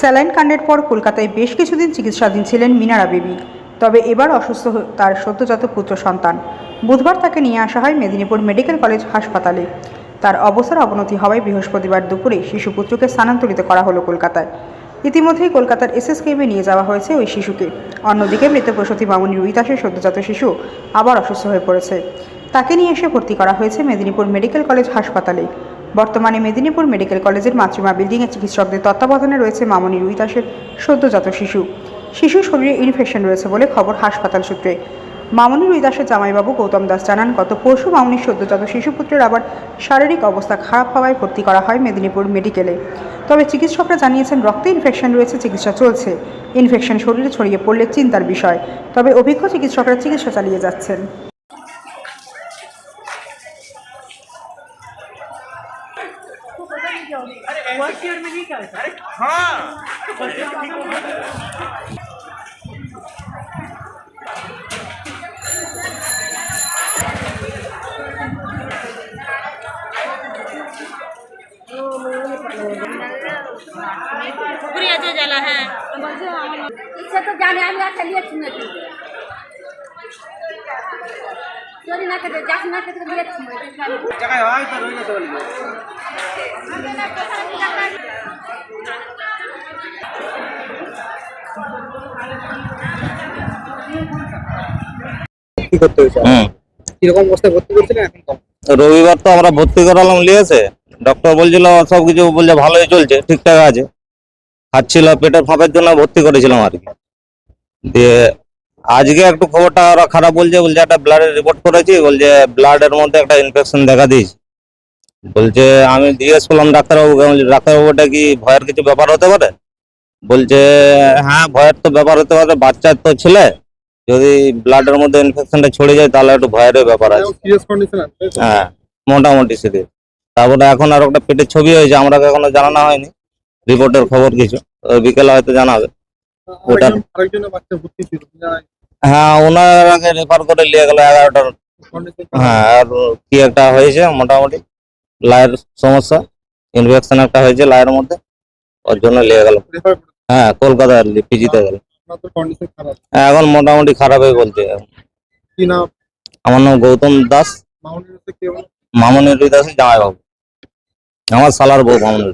Saline কাণ্ডের পর কলকাতায় বেশ কিছুদিন চিকিৎসাধীন ছিলেন মিনারা বেবি। তবে এবার অসুস্থ তার সদ্যজাত পুত্র সন্তান। বুধবার তাকে নিয়ে আসা হয় মেদিনীপুর মেডিকেল কলেজ হাসপাতালে। তার অবস্থার অবনতি হওয়ায় বৃহস্পতিবার দুপুরে শিশুপুত্রকে স্থানান্তরিত করা হলো কলকাতায়। ইতিমধ্যেই কলকাতার এসএসকেএমে নিয়ে যাওয়া হয়েছে ওই শিশুকে। অন্যদিকে মৃত প্রসূতি মামনি রুইদাসের সদ্যজাত শিশু, আবার অসুস্থ হয়ে পড়েছে। তাকে নিয়ে এসে ভর্তি করা হয়েছে মেদিনীপুর মেডিকেল কলেজ হাসপাতালে। বর্তমানে মেদিনীপুর মেডিকেল কলেজের মাতৃমা বিল্ডিংয়ে চিকিৎসকদের তত্ত্বাবধানে রয়েছে মামনি রুই দাসের সদ্যজাত শিশু। শিশুর শরীরে ইনফেকশন রয়েছে বলে খবর হাসপাতাল সূত্রে। মামনি রুই দাসের জামাইবাবু গৌতম দাস জানান, গত পরশু মামনির সদ্যজাত শিশুপুত্রের আবার শারীরিক অবস্থা খারাপ হওয়ায় ভর্তি করা হয় মেদিনীপুর মেডিকেলে। তবে চিকিৎসকরা জানিয়েছেন, রক্তে ইনফেকশন রয়েছে, চিকিৎসা চলছে। ইনফেকশন শরীরে ছড়িয়ে পড়লে চিন্তার বিষয়। তবে অভিজ্ঞ চিকিৎসকরা চিকিৎসা চালিয়ে যাচ্ছেন। পুকুরি আছে জ্বালা হ্যাঁ ইচ্ছা তো জানে আমি আর লিয়েছি নাকি চুরি না খেতে যাস না খেতে লিয়েছি জায়গায় হয় তো রয়ে গেছে বলি। ভর্তি করতে হয়েছে? কীরকম অবস্থায় ভর্তি করছিলেন এখন কম রবিবার তো আমরা ভর্তি করালাম লিয়েছে। ডক্টর বলছিল সব কিছু বলছে ভালোই চলছে ঠিকঠাক আছে। খাচ্ছিল পেটের ফাঁপের জন্য ভর্তি করেছিলাম আর কি। দিয়ে আজকে একটু খবরটা ওরা খারাপ বলছে বলছে একটা ব্লাডের রিপোর্ট করেছি, বলছে ব্লাডের মধ্যে একটা ইনফেকশন দেখা দিয়েছে। বলছে, আমি জিজ্ঞেস করলাম ডাক্তারবাবুকে ডাক্তারবাবুটা কি ভয়ের কিছু ব্যাপার হতে পারে? বলছে হ্যাঁ ভয়ের তো ব্যাপার হতে পারে, বাচ্চার তো ছেলে। যদি ব্লাডের মধ্যে ইনফেকশনটা ছড়ে যায়, তাহলে একটু ভয়ের ব্যাপার আছে। হ্যাঁ মোটামুটি সেদিন তারপরে এখন আর একটা পেটের ছবি হয়েছে, আমরা এখনও জানানো হয়নি। রিপোর্টের খবর কিছু। বিকেলে হয়তো জানাবে। ওটা- হ্যাঁ ওনার আগে রেফার করে নিয়ে গেল এগারোটার হ্যাঁ আর কি একটা হয়েছে মোটামুটি লায়ের সমস্যা ইনফেকশন একটা হয়েছে লায়ের মধ্যে ওর জন্য নিয়ে গেল। হ্যাঁ কলকাতায় পিজিতে গেল। খারাপ হ্যাঁ, এখন মোটামুটি খারাপই বলছে। কি আমার নাম গৌতম দাস। মামনি দাসের জামাইবাবু। আমার সালার বউ মামনি